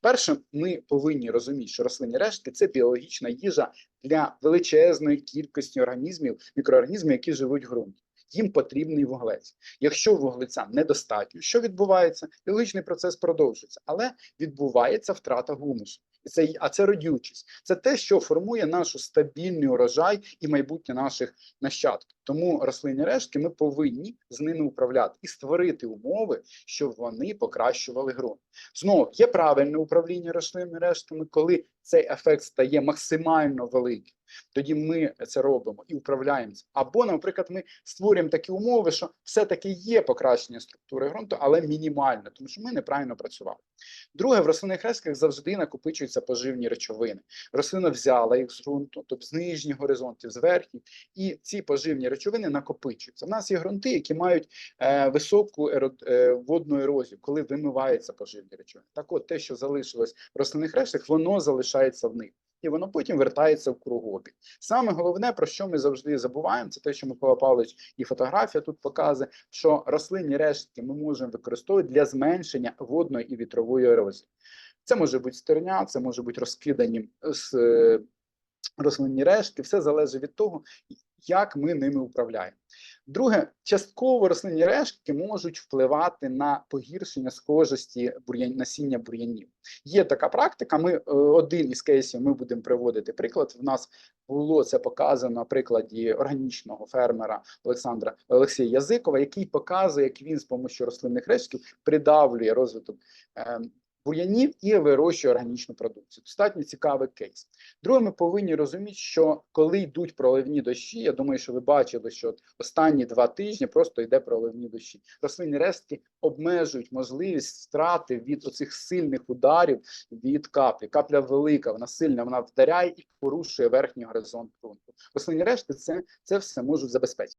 Перше, ми повинні розуміти, що рослинні рештки це біологічна їжа для величезної кількості організмів, мікроорганізмів, які живуть в ґрунті. Їм потрібний вуглець. Якщо вуглеця недостатньо, що відбувається? Біологічний процес продовжується, але відбувається втрата гумусу. І Це, а це родючість. Це те, що формує нашу стабільний урожай і майбутнє наших нащадків. Тому рослинні рештки ми повинні з ними управляти і створити умови, щоб вони покращували ґрунт. Знову є правильне управління рослинними рештками, коли цей ефект стає максимально великим. Тоді ми це робимо і управляємо. цим. Або, наприклад, ми створюємо такі умови, що все-таки є покращення структури ґрунту, але мінімальне, тому що ми неправильно працювали. Друге, в рослинних рештках завжди накопичуються поживні речовини. Рослина взяла їх з ґрунту, тобто з нижніх горизонтів, з верхніх, і ці поживні речовини накопичуються. У нас є ґрунти, які мають е, високу еро- е, водну ерозію, коли вимиваються поживні речовини. Так от, те, що залишилось в рослинних рештках, воно залишається в них. І воно потім вертається в кругообіг. Саме головне, про що ми завжди забуваємо, це те, що Микола Павлович і фотографія тут показує, що рослинні рештки ми можемо використовувати для зменшення водної і вітрової ерозії. Це може бути стерня, це може бути розкидані з е, рослинні рештки, все залежить від того, як ми ними управляємо. Друге, частково рослинні рештки можуть впливати на погіршення схожості бур'ян, насіння бур'янів. Є така практика. Ми е, один із кейсів ми будемо приводити приклад. В нас було це показано на прикладі органічного фермера Олександра Олексія Язикова, який показує, як він з допомогою рослинних рештків придавлює розвиток е, бур'янів і вирощує органічну продукцію. Достатньо цікавий кейс. Друге, ми повинні розуміти, що коли йдуть проливні дощі, я думаю, що ви бачили, що останні два тижні просто йде проливні дощі. Рослинні рештки обмежують можливість втрати від оцих сильних ударів від каплі. Капля велика, вона сильна, вона вдаряє і порушує верхній горизонт ґрунту. Рослинні рештки це, це все можуть забезпечити.